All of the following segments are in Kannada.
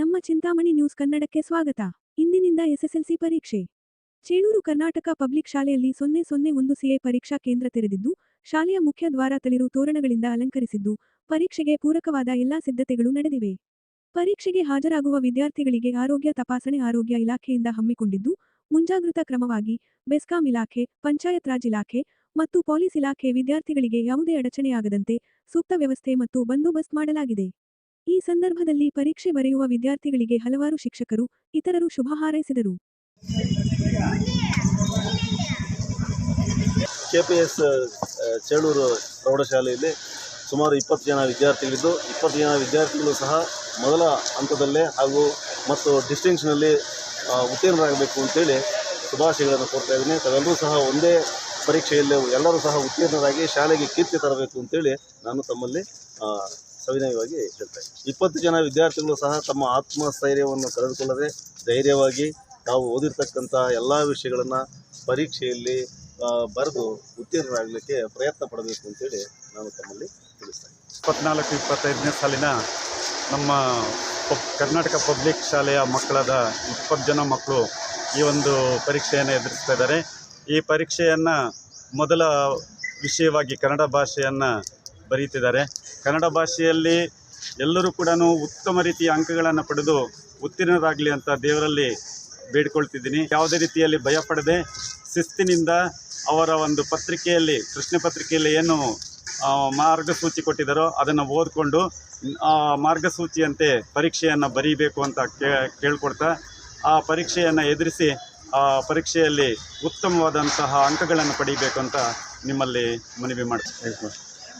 ಚಿಂತಾಮಣಿ ನ್ಯೂಸ್ ಕನ್ನಡಕ್ಕೆ ಸ್ವಾಗತ. ಇಂದಿನಿಂದ ಎಸ್ಎಸ್ಎಲ್ಸಿ ಪರೀಕ್ಷೆ. ಚೇಳೂರು ಕರ್ನಾಟಕ ಪಬ್ಲಿಕ್ ಶಾಲೆಯಲ್ಲಿ ಸೊನ್ನೆ ಸೊನ್ನೆ ಒಂದು ಸಿಎ ಪರೀಕ್ಷಾ ಕೇಂದ್ರ ತೆರೆದಿದ್ದು, ಶಾಲೆಯ ಮುಖ್ಯ ದ್ವಾರ ತಳಿರು ತೋರಣಗಳಿಂದ ಅಲಂಕರಿಸಿದ್ದು, ಪರೀಕ್ಷೆಗೆ ಪೂರಕವಾದ ಎಲ್ಲಾ ಸಿದ್ಧತೆಗಳು ನಡೆದಿವೆ. ಪರೀಕ್ಷೆಗೆ ಹಾಜರಾಗುವ ವಿದ್ಯಾರ್ಥಿಗಳಿಗೆ ಆರೋಗ್ಯ ತಪಾಸಣೆ ಆರೋಗ್ಯ ಇಲಾಖೆಯಿಂದ ಹಮ್ಮಿಕೊಂಡಿದ್ದು ಮುಂಜಾಗೃತಾ ಕ್ರಮವಾಗಿ ಬೆಸ್ಕಾಂ ಇಲಾಖೆ, ಪಂಚಾಯತ್ ರಾಜ್ ಇಲಾಖೆ ಮತ್ತು ಪೊಲೀಸ್ ಇಲಾಖೆ ವಿದ್ಯಾರ್ಥಿಗಳಿಗೆ ಯಾವುದೇ ಅಡಚಣೆಯಾಗದಂತೆ ಸೂಕ್ತ ವ್ಯವಸ್ಥೆ ಮತ್ತು ಬಂದೋಬಸ್ತ್ ಮಾಡಲಾಗಿದೆ. ಈ ಸಂದರ್ಭದಲ್ಲಿ ಪರೀಕ್ಷೆ ಬರೆಯುವ ವಿದ್ಯಾರ್ಥಿಗಳಿಗೆ ಹಲವಾರು ಶಿಕ್ಷಕರು, ಇತರರು ಶುಭ ಹಾರೈಸಿದರು. ಕೆಪಿಎಸ್ ಚೇಳೂರು ಪ್ರೌಢಶಾಲೆಯಲ್ಲಿ ಸುಮಾರು ಇಪ್ಪತ್ತು ಜನ ವಿದ್ಯಾರ್ಥಿಗಳಿದ್ದು, ಇಪ್ಪತ್ತು ಜನ ವಿದ್ಯಾರ್ಥಿಗಳು ಸಹ ಮೊದಲ ಹಂತದಲ್ಲೇ ಹಾಗೂ ಮತ್ತು ಡಿಸ್ಟಿಂಕ್ಷನಲ್ಲಿ ಉತ್ತೀರ್ಣರಾಗಬೇಕು ಅಂತೇಳಿ ಶುಭಾಶಯಗಳನ್ನು ಕೊಡ್ತಾ ಇದ್ದೀನಿ. ತಾವೆಲ್ಲರೂ ಸಹ ಒಂದೇ ಪರೀಕ್ಷೆಯಲ್ಲಿ ಎಲ್ಲರೂ ಸಹ ಉತ್ತೀರ್ಣರಾಗಿ ಶಾಲೆಗೆ ಕೀರ್ತಿ ತರಬೇಕು ಅಂತೇಳಿ ನಾನು ತಮ್ಮಲ್ಲಿ ಸವಿನಯವಾಗಿ ಹೇಳ್ತಾ ಇಪ್ಪತ್ತು ಜನ ವಿದ್ಯಾರ್ಥಿಗಳು ಸಹ ತಮ್ಮ ಆತ್ಮಸ್ಥೈರ್ಯವನ್ನು ಕಳೆದುಕೊಳ್ಳದೆ ಧೈರ್ಯವಾಗಿ ತಾವು ಓದಿರ್ತಕ್ಕಂಥ ಎಲ್ಲ ವಿಷಯಗಳನ್ನು ಪರೀಕ್ಷೆಯಲ್ಲಿ ಬರೆದು ಉತ್ತೀರ್ಣರಾಗಲಿಕ್ಕೆ ಪ್ರಯತ್ನ ಪಡಬೇಕು ಅಂತೇಳಿ ನಾನು ತಮ್ಮಲ್ಲಿ ತಿಳಿಸ್ತಾ ಇದ್ದೀನಿ. ಇಪ್ಪತ್ನಾಲ್ಕು, ಇಪ್ಪತ್ತೈದನೇ ಸಾಲಿನ ನಮ್ಮ ಕರ್ನಾಟಕ ಪಬ್ಲಿಕ್ ಶಾಲೆಯ ಮಕ್ಕಳಾದ ಇಪ್ಪತ್ತು ಜನ ಮಕ್ಕಳು ಈ ಒಂದು ಪರೀಕ್ಷೆಯನ್ನು ಎದುರಿಸ್ತಾ ಇದ್ದಾರೆ. ಈ ಪರೀಕ್ಷೆಯನ್ನು ಮೊದಲ ವಿಷಯವಾಗಿ ಕನ್ನಡ ಭಾಷೆಯನ್ನು ಬರೀತಿದ್ದಾರೆ. ಕನ್ನಡ ಭಾಷೆಯಲ್ಲಿ ಎಲ್ಲರೂ ಕೂಡ ಉತ್ತಮ ರೀತಿಯ ಅಂಕಗಳನ್ನು ಪಡೆದು ಉತ್ತೀರ್ಣರಾಗಲಿ ಅಂತ ದೇವರಲ್ಲಿ ಬೇಡ್ಕೊಳ್ತಿದ್ದೀನಿ. ಯಾವುದೇ ರೀತಿಯಲ್ಲಿ ಭಯ ಪಡದೆ ಶಿಸ್ತಿನಿಂದ ಅವರ ಒಂದು ಪತ್ರಿಕೆಯಲ್ಲಿ, ಕೃಷ್ಣ ಪತ್ರಿಕೆಯಲ್ಲಿ ಏನು ಮಾರ್ಗಸೂಚಿ ಕೊಟ್ಟಿದ್ದಾರೋ ಅದನ್ನು ಓದಿಕೊಂಡು ಮಾರ್ಗಸೂಚಿಯಂತೆ ಪರೀಕ್ಷೆಯನ್ನು ಬರೀಬೇಕು ಅಂತ ಕೇಳ್ಕೊಡ್ತಾ ಆ ಪರೀಕ್ಷೆಯನ್ನು ಎದುರಿಸಿ, ಆ ಪರೀಕ್ಷೆಯಲ್ಲಿ ಉತ್ತಮವಾದಂತಹ ಅಂಕಗಳನ್ನು ಪಡೀಬೇಕು ಅಂತ ನಿಮ್ಮಲ್ಲಿ ಮನವಿ ಮಾಡ್ತೀನಿ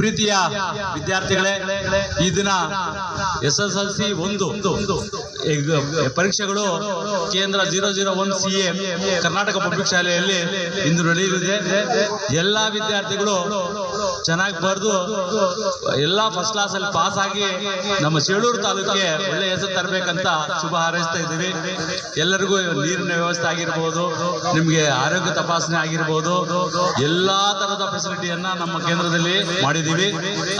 ಪ್ರೀತಿಯ ವಿದ್ಯಾರ್ಥಿಗಳೇ, ಈ ದಿನ ಎಸ್ ಎಸ್ ಎಲ್ ಸಿ ಒಂದು ಪರೀಕ್ಷೆಗಳು ಕೇಂದ್ರ zero zero one C A Karnataka public ಶಾಲೆಯಲ್ಲಿ ಇಂದು ನಡೆಯಲಿದೆ. ಎಲ್ಲ ವಿದ್ಯಾರ್ಥಿಗಳು ಚೆನ್ನಾಗಿ ಬರೆದು ಎಲ್ಲ ಫಸ್ಟ್ ಕ್ಲಾಸ್ ಅಲ್ಲಿ ಪಾಸ್ ಆಗಿ ನಮ್ಮ ಶೇಳೂರು ತಾಲೂಕಿಗೆ ಒಳ್ಳೆ ಹೆಸರು ತರಬೇಕಂತ ಶುಭ ಹಾರೈಸ್ತಾ ಇದ್ದೀವಿ. ಎಲ್ಲರಿಗೂ ನೀರಿನ ವ್ಯವಸ್ಥೆ ಆಗಿರ್ಬೋದು, ನಿಮಗೆ ಆರೋಗ್ಯ ತಪಾಸಣೆ ಆಗಿರ್ಬೋದು, ಎಲ್ಲಾ ತರದ ಫೆಸಿಲಿಟಿಯನ್ನ ನಮ್ಮ ಕೇಂದ್ರದಲ್ಲಿ ಮಾಡಿದ್ದೀವಿ.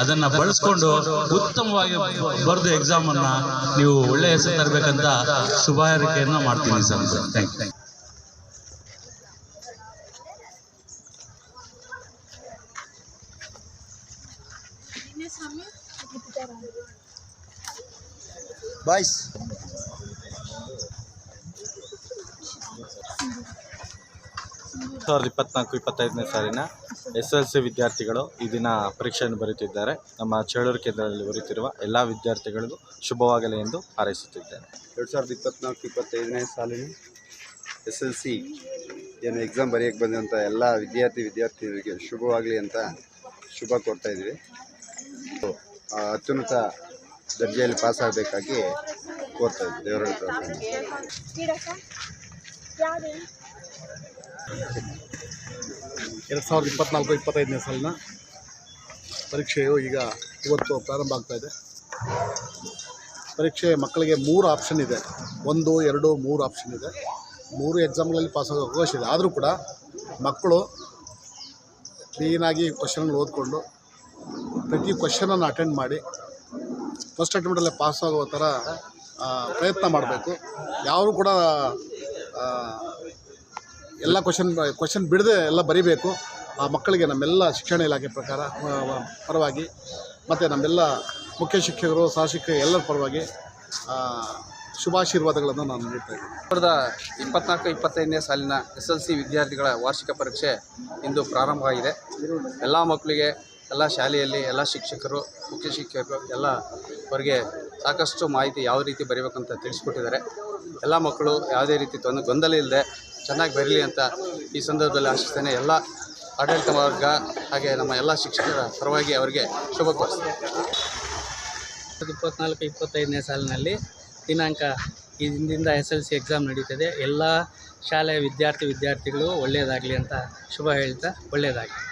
ಅದನ್ನ ಬಳಸ್ಕೊಂಡು ಉತ್ತಮವಾಗಿ ಬರೆದು ಎಕ್ಸಾಮ್ ಅನ್ನ ನೀವು ಒಳ್ಳೆ ಹೆಸರು ತರಬೇಕಂತ ಶುಭ ಹಾರೈಕೆಯನ್ನ ಮಾಡ್ತೀನಿ ಸರ್. ಥ್ಯಾಂಕ್ ಯು ಬಾಯ್ಸ್ ಸಾವಿರದ ಇಪ್ಪತ್ತ್ನಾಲ್ಕು ಇಪ್ಪತ್ತೈದನೇ ಸಾಲಿನ ಎಸ್ ಎಲ್ ಸಿ ವಿದ್ಯಾರ್ಥಿಗಳು ಈ ದಿನ ಪರೀಕ್ಷೆಯನ್ನು ಬರೆಯುತ್ತಿದ್ದಾರೆ. ನಮ್ಮ ಚೇಳೂರು ಕೇಂದ್ರದಲ್ಲಿ ಬರೆಯುತ್ತಿರುವ ಎಲ್ಲ ವಿದ್ಯಾರ್ಥಿಗಳಿಗೂ ಶುಭವಾಗಲಿ ಎಂದು ಹಾರೈಸುತ್ತಿದ್ದೇನೆ. ಎರಡು ಸಾವಿರದ ಇಪ್ಪತ್ನಾಲ್ಕು ಇಪ್ಪತ್ತೈದನೇ ಸಾಲಿನ ಎಸ್ ಎಲ್ ಸಿ ಏನು ಎಕ್ಸಾಮ್ ಬರೆಯೋಕ್ಕೆ ಬಂದಂಥ ಎಲ್ಲ ವಿದ್ಯಾರ್ಥಿ ವಿದ್ಯಾರ್ಥಿಗಳಿಗೆ ಶುಭವಾಗಲಿ ಅಂತ ಶುಭ ಆ, ಅತ್ಯುನ್ನತ ದರ್ಜೆಯಲ್ಲಿ ಪಾಸ್ ಆಗಬೇಕಾಗಿ ಕೋರ್ತಾ ಇದ್ದೀವಿ ದೇವರ ಎರಡು ಸಾವಿರದ ಇಪ್ಪತ್ನಾಲ್ಕು, ಇಪ್ಪತ್ತೈದನೇ ಸಾಲಿನ ಪರೀಕ್ಷೆಯು ಈಗ ಇವತ್ತು ಪ್ರಾರಂಭ ಆಗ್ತಾ ಇದೆ. ಪರೀಕ್ಷೆ ಮಕ್ಕಳಿಗೆ ಮೂರು ಆಪ್ಷನ್ ಇದೆ. ಒಂದು, ಎರಡು, ಮೂರು ಆಪ್ಷನ್ ಇದೆ. ಮೂರು ಎಕ್ಸಾಮ್ಗಳಲ್ಲಿ ಪಾಸ್ ಆಗೋ ಅವಕಾಶ ಇದೆ. ಆದರೂ ಕೂಡ ಮಕ್ಕಳು ಕ್ಲೀನಾಗಿ ಕ್ವಶನ್ಗಳು ಓದ್ಕೊಂಡು ಪ್ರತಿ ಕ್ವಶನನ್ನು ಅಟೆಂಡ್ ಮಾಡಿ ಫಸ್ಟ್ ಅಟೆಂಪ್ಟಲ್ಲೇ ಪಾಸ್ ಆಗೋ ಥರ ಪ್ರಯತ್ನ ಮಾಡಬೇಕು. ಯಾರು ಕೂಡ ಎಲ್ಲ ಕ್ವಶನ್ ಕ್ವಶನ್ ಬಿಡದೆ ಎಲ್ಲ ಬರಿಬೇಕು. ಆ ಮಕ್ಕಳಿಗೆ ನಮ್ಮೆಲ್ಲ ಶಿಕ್ಷಣ ಇಲಾಖೆ ಪ್ರಕಾರ ಪರವಾಗಿ, ಮತ್ತು ನಮ್ಮೆಲ್ಲ ಮುಖ್ಯ ಶಿಕ್ಷಕರು, ಸಹ ಶಿಕ್ಷಕರು ಎಲ್ಲರ ಪರವಾಗಿ ಶುಭಾಶೀರ್ವಾದಗಳನ್ನು ನಾನು ನೀಡ್ತಾ ಇದ್ದೀನಿ. ಸಾವಿರದ ಇಪ್ಪತ್ನಾಲ್ಕು, ಇಪ್ಪತ್ತೈದನೇ ಸಾಲಿನ ಎಸ್ ಎಲ್ ಸಿ ವಿದ್ಯಾರ್ಥಿಗಳ ವಾರ್ಷಿಕ ಪರೀಕ್ಷೆ ಇಂದು ಪ್ರಾರಂಭವಾಗಿದೆ. ಎಲ್ಲ ಮಕ್ಕಳಿಗೆ, ಎಲ್ಲ ಶಾಲೆಯಲ್ಲಿ ಎಲ್ಲ ಶಿಕ್ಷಕರು, ಮುಖ್ಯ ಶಿಕ್ಷಕರು ಎಲ್ಲ ಅವರಿಗೆ ಸಾಕಷ್ಟು ಮಾಹಿತಿ ಯಾವ ರೀತಿ ಬರೀಬೇಕಂತ ತಿಳಿಸ್ಕೊಟ್ಟಿದ್ದಾರೆ. ಎಲ್ಲ ಮಕ್ಕಳು ಯಾವುದೇ ರೀತಿ ತೊಂದರೆ ಗೊಂದಲ ಇಲ್ಲದೆ ಚೆನ್ನಾಗಿ ಬರಲಿ ಅಂತ ಈ ಸಂದರ್ಭದಲ್ಲಿ ಆಶಿಸ್ತೇನೆ. ಎಲ್ಲ ಆಡಳಿತ ವರ್ಗ ಹಾಗೆ ನಮ್ಮ ಎಲ್ಲ ಶಿಕ್ಷಕರ ಪರವಾಗಿ ಅವರಿಗೆ ಶುಭ ಕೋರಿಸ್ತೇನೆ ಇಪ್ಪತ್ನಾಲ್ಕು, ಇಪ್ಪತ್ತೈದನೇ ಸಾಲಿನಲ್ಲಿ ದಿನಾಂಕ ಇಂದಿಂದ ಎಸ್ ಎಲ್ ಸಿ ಎಕ್ಸಾಮ್ ನಡೀತದೆ. ಎಲ್ಲ ಶಾಲೆಯ ವಿದ್ಯಾರ್ಥಿ, ವಿದ್ಯಾರ್ಥಿಗಳು ಒಳ್ಳೆಯದಾಗಲಿ ಅಂತ ಶುಭ ಹೇಳ್ತಾ ಒಳ್ಳೆಯದಾಗಲಿ.